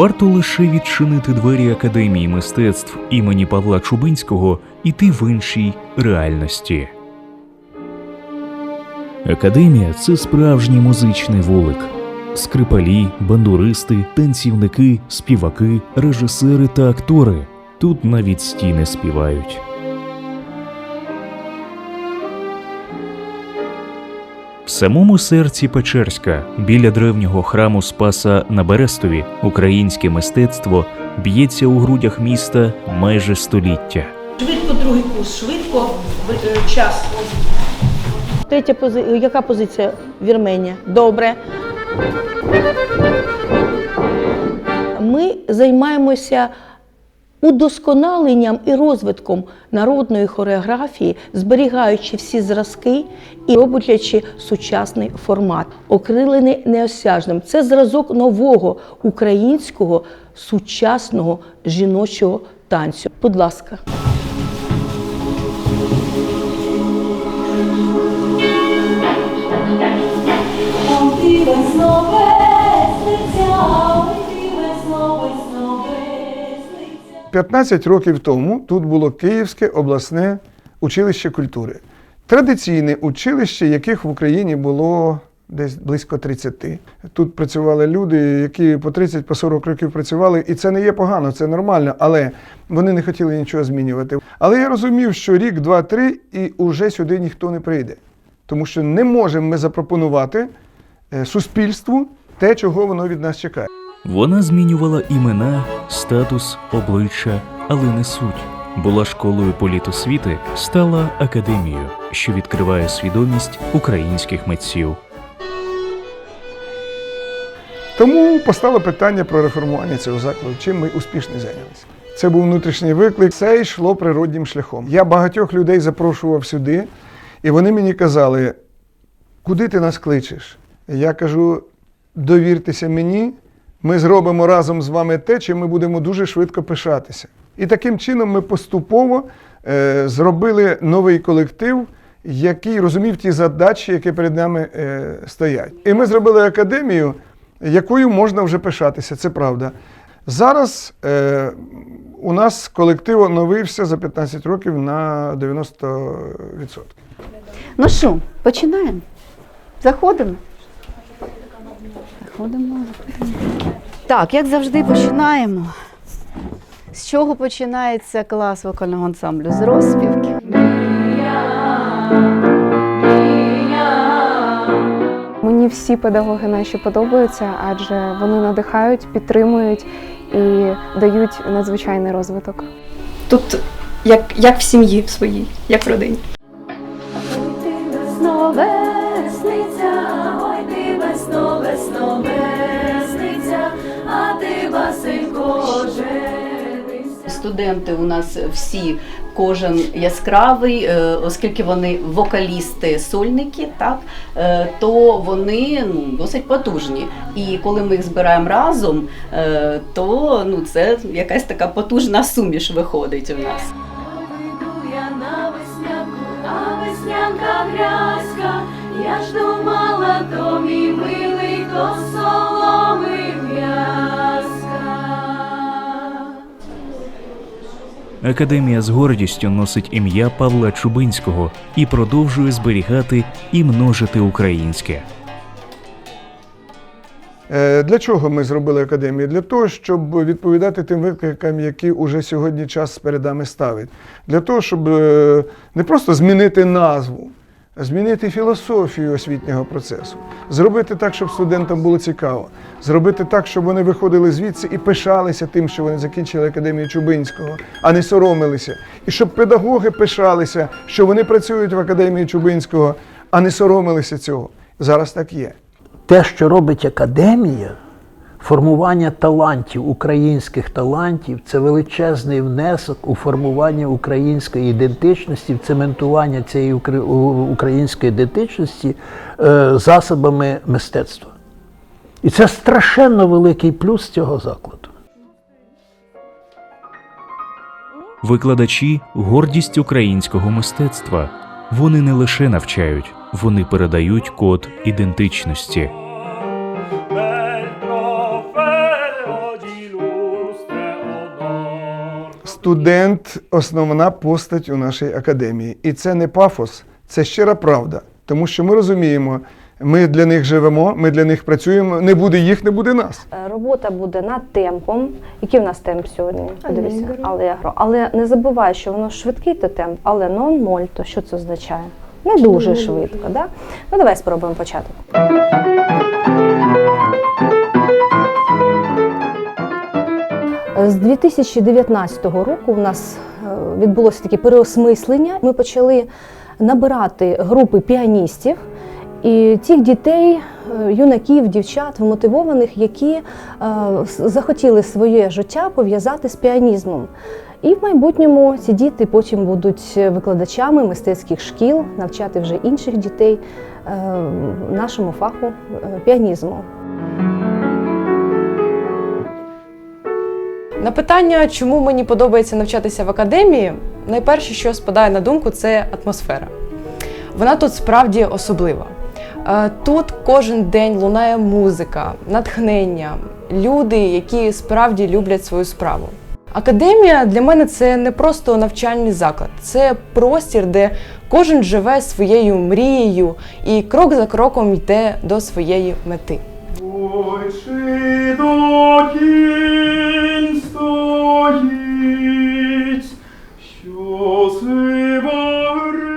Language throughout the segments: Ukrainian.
Варто лише відчинити двері Академії мистецтв імені Павла Чубинського іти в іншій реальності. Академія це справжній музичний вулик. Скрипалі, бандуристи, танцівники, співаки, режисери та актори. Тут навіть стіни співають. В самому серці Печерська, біля древнього храму Спаса на Берестові, українське мистецтво б'ється у грудях міста майже століття. Швидко другий курс, швидко е, час. Третя позиція. Яка позиція Вірменія? Добре. Ми займаємося удосконаленням і розвитком народної хореографії, зберігаючи всі зразки і роблячи сучасний формат, окрилений неосяжним. Це зразок нового українського сучасного жіночого танцю. Будь ласка. Ти 15 років тому тут було Київське обласне училище культури. Традиційне училище, яких в Україні було десь близько 30. Тут працювали люди, які по 30 по 40 років працювали, і це не є погано, це нормально, але вони не хотіли нічого змінювати. Але я розумів, що рік, два, три, і уже сюди ніхто не прийде. Тому що не можемо ми запропонувати е, суспільству те, чого воно від нас чекає. Вона змінювала імена, статус, обличчя, але не суть. Була школою політосвіти, стала академією, що відкриває свідомість українських митців. Тому постало питання про реформування цього закладу, чим ми успішно зайнялися. Це був внутрішній виклик. Це йшло природнім шляхом. Я багатьох людей запрошував сюди, і вони мені казали, куди ти нас кличеш? Я кажу, довіртеся мені, ми зробимо разом з вами те, чим ми будемо дуже швидко пишатися. І таким чином ми поступово е, зробили новий колектив, який розумів ті задачі, які перед нами е, стоять. І ми зробили академію, якою можна вже пишатися, це правда. Зараз е, у нас колектив оновився за 15 років на 90%. Ну що, починаємо? Заходимо? Заходимо, заходимо. Так, як завжди, починаємо. З чого починається клас вокального ансамблю? З розспівки. Мені всі педагоги наші подобаються, адже вони надихають, підтримують і дають надзвичайний розвиток. Тут як, як в сім'ї в своїй, як в родині. Студенти у нас всі, кожен яскравий, е, оскільки вони вокалісти, сольники, так, е, то вони ну, досить потужні. І коли ми їх збираємо разом, е, то ну, це якась така потужна суміш виходить у нас. Я ж думала, то мій милий, то соломи Академія з гордістю носить ім'я Павла Чубинського і продовжує зберігати і множити українське. Е, Для чого ми зробили академію? Для того, щоб відповідати тим викликам, які уже сьогодні час перед нами ставить. Для того, щоб е, не просто змінити назву, змінити філософію освітнього процесу, зробити так, щоб студентам було цікаво, зробити так, щоб вони виходили звідси і пишалися тим, що вони закінчили академію Чубинського, а не соромилися. І щоб педагоги пишалися, що вони працюють в академії Чубинського, а не соромилися цього. Зараз так є. те, що робить академія, формування талантів, українських талантів, це величезний внесок у формування української ідентичності, в цементування цієї української ідентичності е, засобами мистецтва. І це страшенно великий плюс цього закладу. Викладачі гордість українського мистецтва. Вони не лише навчають, вони передають код ідентичності. Студент основна постать у нашій академії. І це не пафос, це щира правда. Тому що ми розуміємо, ми для них живемо, ми для них працюємо. Не буде їх, не буде нас. Е, Робота буде над темпом. Який в нас темп сьогодні? Подивися. Алегро. Але не забувай, що воно швидкий то темп, але нон мольто. Що це означає? Не дуже швидко, да? Ну давай спробуємо початок. З 2019 року у нас е, відбулося таке переосмислення. Ми почали набирати групи піаністів і тих дітей, е, юнаків, дівчат, вмотивованих, які е, захотіли своє життя пов'язати з піанізмом. І в майбутньому ці діти потім будуть викладачами мистецьких шкіл, навчати вже інших дітей нашому фаху піанізму. На питання, чому мені подобається навчатися в академії, найперше, що спадає на думку, це атмосфера. Вона тут справді особлива. Е, Тут кожен день лунає музика, натхнення, люди, які справді люблять свою справу. Академія для мене це не просто навчальний заклад, це простір, де кожен живе своєю мрією і крок за кроком йде до своєї мети.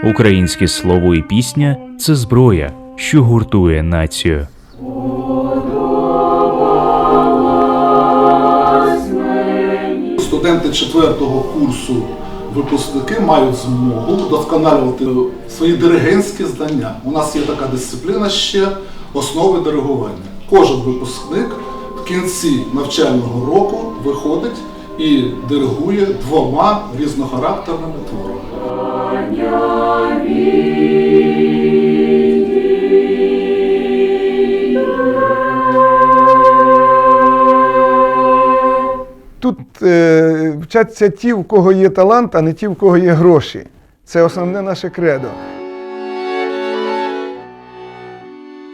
Українське слово і пісня це зброя, що гуртує націю. Студенти четвертого курсу випускники мають змогу вдосконалювати свої диригентські знання. У нас є така дисципліна ще основи диригування. Кожен випускник в кінці навчального року виходить і диригує двома різнохарактерними творами. Тут е, вчаться ті, у кого є талант, а не ті, у кого є гроші. Це основне наше кредо.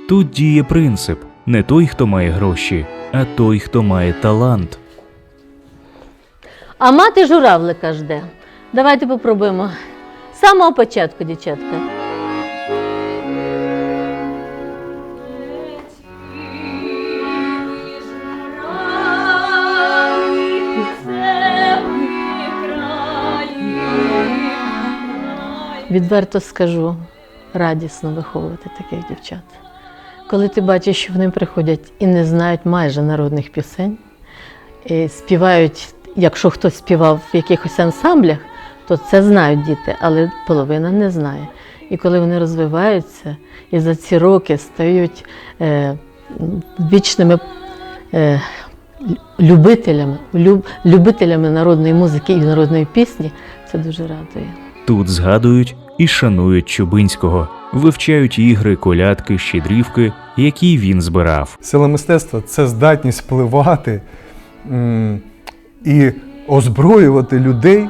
Тут діє принцип не той, хто має гроші, а той, хто має талант. А мати журавлика жде. Давайте попробуємо. З самого початку, дівчатка. Відверто скажу, радісно виховувати таких дівчат. Коли ти бачиш, що вони приходять і не знають майже народних пісень, і співають, якщо хтось співав в якихось ансамблях, то це знають діти, але половина не знає. І коли вони розвиваються і за ці роки стають е, вічними е, любителями, люб, любителями народної музики і народної пісні, це дуже радує. Тут згадують і шанують Чубинського, вивчають ігри, колядки, щедрівки, які він збирав. Сила мистецтва це здатність впливати і озброювати людей.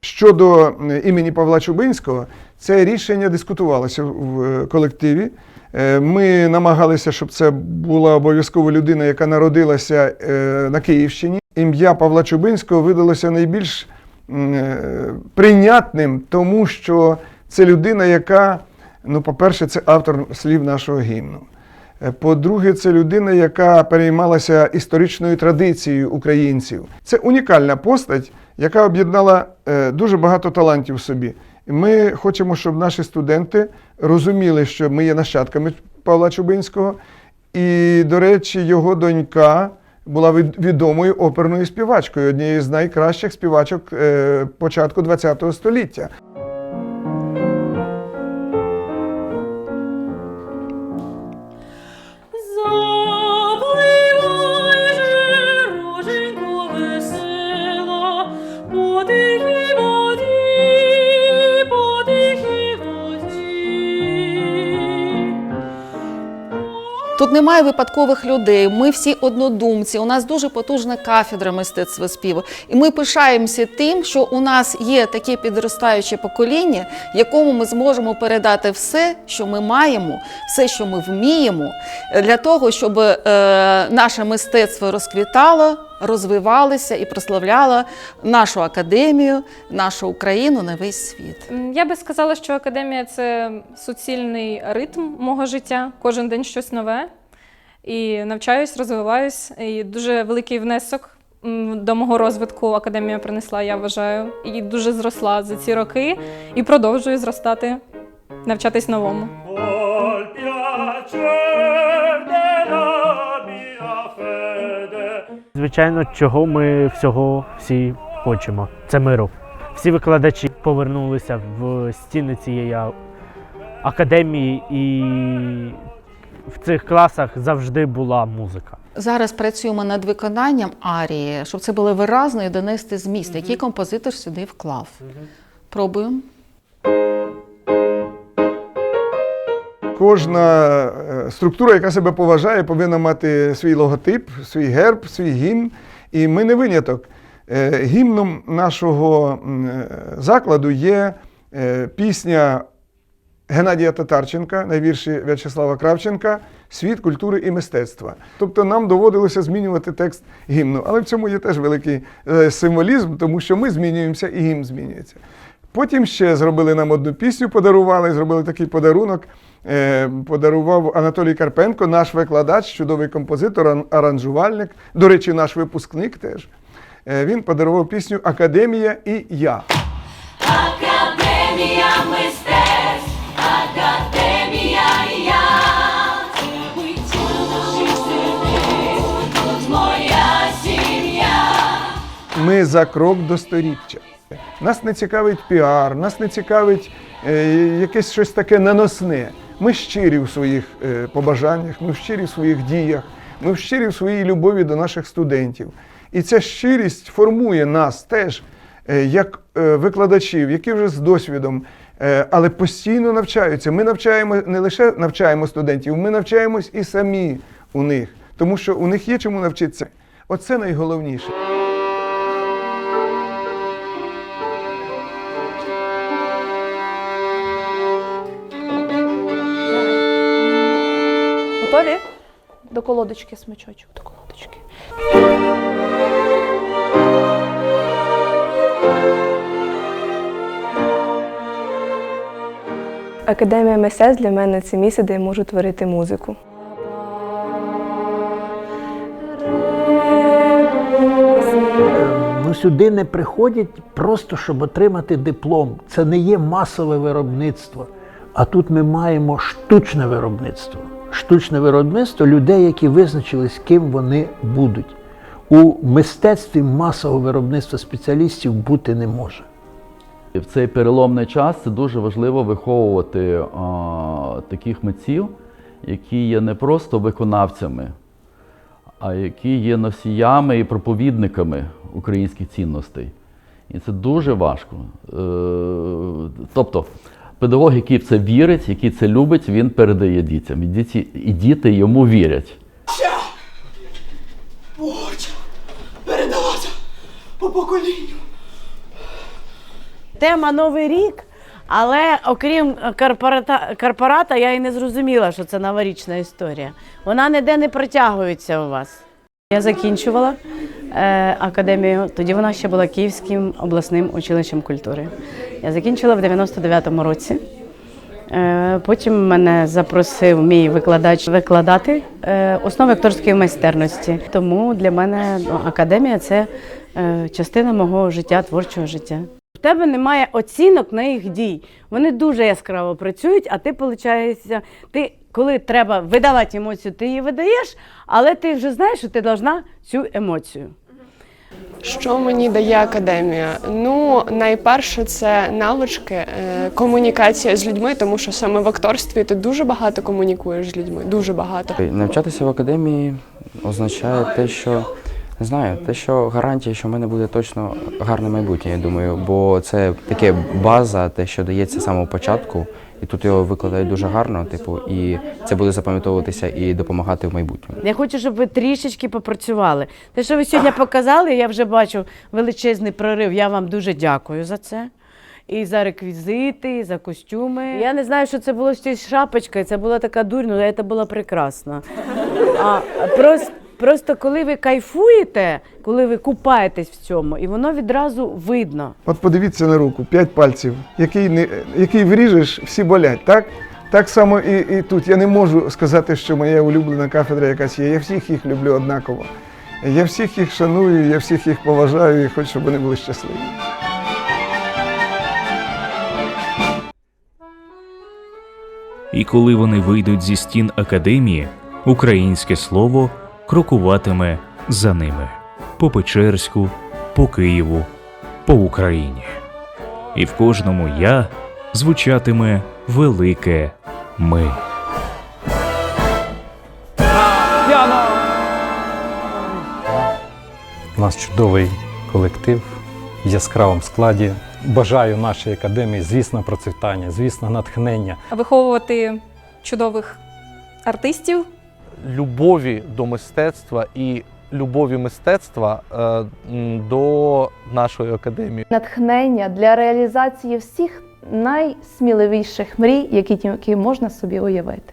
Щодо імені Павла Чубинського, це рішення дискутувалося в е, колективі. Е, Ми намагалися, щоб це була обов'язково людина, яка народилася е, на Київщині. Ім'я Павла Чубинського видалося найбільш прийнятним, тому що це людина, яка, ну, по-перше, це автор слів нашого гімну. Е, По-друге, це людина, яка переймалася історичною традицією українців. Це унікальна постать, яка об'єднала е, дуже багато талантів в собі. Ми хочемо, щоб наші студенти розуміли, що ми є нащадками Павла Чубинського. І, до речі, його донька була від- відомою оперною співачкою, однією з найкращих співачок е, початку ХХ століття. Тут немає випадкових людей. Ми всі однодумці. У нас дуже потужна кафедра мистецтва співу. І ми пишаємося тим, що у нас є таке підростаюче покоління, якому ми зможемо передати все, що ми маємо, все, що ми вміємо, для того, щоб е, наше мистецтво розквітало, розвивалося і прославляло нашу академію, нашу Україну на весь світ. Я би сказала, що академія це суцільний ритм мого життя. Кожен день щось нове. І навчаюсь, розвиваюсь. І дуже великий внесок до мого розвитку академія принесла, я вважаю. І дуже зросла за ці роки і продовжую зростати, навчатись новому. Звичайно, чого ми всього всі хочемо. Це миру. Всі викладачі повернулися в стіни цієї академії, і в цих класах завжди була музика. Зараз працюємо над виконанням арії, щоб це було виразно і донести зміст, який композитор сюди вклав. Пробуємо. Кожна е, структура, яка себе поважає, повинна мати свій логотип, свій герб, свій гімн. І ми не виняток. Е, Гімном нашого е, закладу є пісня Геннадія Татарченка на вірші В'ячеслава Кравченка Світ культури і мистецтва. Тобто нам доводилося змінювати текст гімну. Але в цьому є теж великий символізм, тому що ми змінюємося і гімн змінюється. Потім ще зробили нам одну пісню, подарували, зробили такий подарунок. Е, Подарував Анатолій Карпенко, наш викладач, чудовий композитор, аранжувальник. До речі, наш випускник теж. Е, Він подарував пісню Академія і я. Академія мистецтв, академія я. Тут моя сім'я. Ми за крок до сторіччя. Нас не цікавить піар, нас не цікавить е, якесь щось таке наносне. Ми щирі в своїх е, побажаннях, ми щирі в своїх діях, ми щирі в своїй любові до наших студентів. І ця щирість формує нас теж е, як е, викладачів, які вже з досвідом, але постійно навчаються. Ми навчаємо не лише навчаємо студентів, ми навчаємось і самі у них, тому що у них є чому навчитися. Оце найголовніше. Готові? До колодочки смичочок, до колодочки. Академія мистецтв для мене це місце, де я можу творити музику. Ну, сюди не приходять просто, щоб отримати диплом. Це не є масове виробництво. А тут ми маємо штучне виробництво. Штучне виробництво людей, які визначились, ким вони будуть. У мистецтві масового виробництва спеціалістів бути не може. В цей переломний час це дуже важливо виховувати а, таких митців, які є не просто виконавцями, а які є носіями і проповідниками українських цінностей. І це дуже важко. Е, тобто, педагог, який в це вірить, який це любить, він передає дітям. І діти, і діти йому вірять. Боже, передавати по поколінню. Тема Новий рік, але окрім корпората, корпората, я і не зрозуміла, що це новорічна історія. Вона ніде не протягується у вас. Я закінчувала е, академію, тоді вона ще була Київським обласним училищем культури. Я закінчила в 99-му році. Е, потім мене запросив мій викладач викладати е, основи акторської майстерності. Тому для мене ну, академія це е, частина мого життя, творчого життя. В тебе немає оцінок на їх дій. Вони дуже яскраво працюють, а ти, виходить, ти, коли треба видавати емоцію, ти її видаєш, але ти вже знаєш, що ти повинна цю емоцію. Що мені дає академія? Ну, найперше, це навички, е, комунікація з людьми, тому що саме в акторстві ти дуже багато комунікуєш з людьми, дуже багато. Навчатися в академії означає те, що не знаю, те, що гарантія, що в мене буде точно гарне майбутнє, я думаю, бо це таке база, те, що дається з самого початку, і тут його викладають дуже гарно, типу, і це буде запам'ятовуватися і допомагати в майбутньому. Я хочу, щоб ви трішечки попрацювали. Те, що ви сьогодні показали, я вже бачу величезний прорив. Я вам дуже дякую за це. І за реквізити, і за костюми. Я не знаю, що це було з цією шапочкою. Це була така дурь, але це було прекрасно. А просто, просто коли ви кайфуєте, коли ви купаєтесь в цьому, і воно відразу видно. От подивіться на руку, п'ять пальців, який, не, який вріжеш, всі болять, так? Так само і, і тут. Я не можу сказати, що моя улюблена кафедра якась є. Я всіх їх люблю однаково. Я всіх їх шаную, я всіх їх поважаю і хочу, щоб вони були щасливі. І коли вони вийдуть зі стін академії, українське слово крокуватиме за ними по Печерську, по Києву, по Україні. І в кожному я звучатиме велике ми. У нас чудовий колектив в яскравому складі. Бажаю нашій академії, звісно, процвітання, звісно, натхнення. Виховувати чудових артистів, любові до мистецтва і любові мистецтва е, до нашої академії. натхнення для реалізації всіх найсміливіших мрій, які можна собі уявити.